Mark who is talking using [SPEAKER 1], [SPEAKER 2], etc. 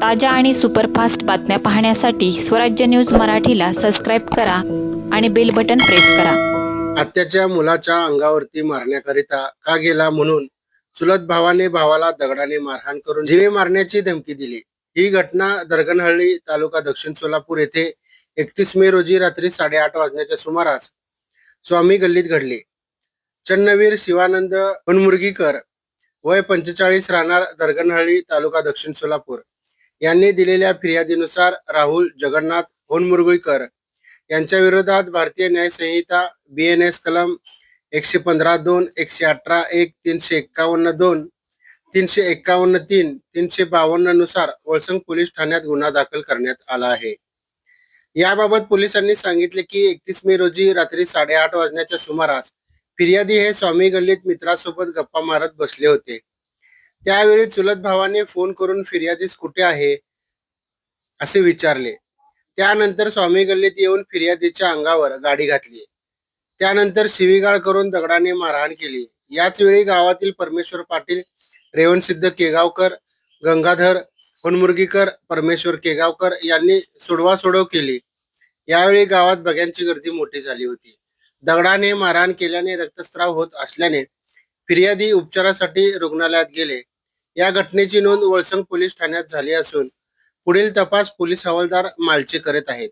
[SPEAKER 1] ताज्या आणि सुपरफास्ट बातम्या पाहण्यासाठी स्वराज्य न्यूज मराठीला सबस्क्राईब करा आणि बेल बटन प्रेस करा.
[SPEAKER 2] आत्याच्या मुलाच्या अंगावरती मारण्याकरिता का गेला म्हणून चुलत भावाने भावाला दगडाने मारहाण करून जीवे मारण्याची धमकी दिली. ही घटना दर्गनहळ्ळी तालुका दक्षिण सोलापूर येथे एकतीस मे रोजी रात्री साडेआठ वाजण्याच्या सुमारास स्वामी गल्लीत घडली. चन्नवीर शिवानंद वनमुर्गीकर वय पंचेचाळीस राहणार दर्गनहळ्ळी तालुका दक्षिण सोलापूर. यांनी दिलेल्या फिर्यादीनुसार राहुल जगन्नाथ होनमुरगुळकर यांच्या विरोधात भारतीय न्याय संहिता बी एन एस कलम एकशे पंधरा दोन एकशे अठरा एक तीनशे एक्कावन्न दोन तीनशे एक्कावन्न तीन तीनशे बावन्ननुसार वळसंग पोलीस ठाण्यात गुन्हा दाखल करण्यात आला आहे. याबाबत पोलिसांनी सांगितले की एकतीस मे रोजी रात्री साडेआठ वाजण्याच्या सुमारास फिर्यादी हे स्वामी गल्लीत मित्रासोबत गप्पा मारत बसले होते. त्यावेळी चुलत भावाने फोन करून फिर्यादीस कुठे आहे? असे विचारले. त्यानंतर स्वामी गल्लीत येऊन फिर्यादीच्या अंगावर गाडी घातली. त्यानंतर शिवीगाळ करून दगडाने मारहाण केली. याच वेळी गावातील परमेश्वर पाटील रेवणसिद्ध केगावकर गंगाधर होनमुर्गीकर परमेश्वर केगावकर यांनी सोडवा सोडव केली. यावेळी गावात बघ्यांची गर्दी मोठी झाली होती. दगडाने मारहाण केल्याने रक्तस्राव होत असल्याने फिर्यादी उपचारासाठी रुग्णालयात गेले. या घटनेची नोंद वळसंग पोलीस ठाण्यात झाली असून पुढील तपास पोलीस हवालदार मालचे करत आहेत.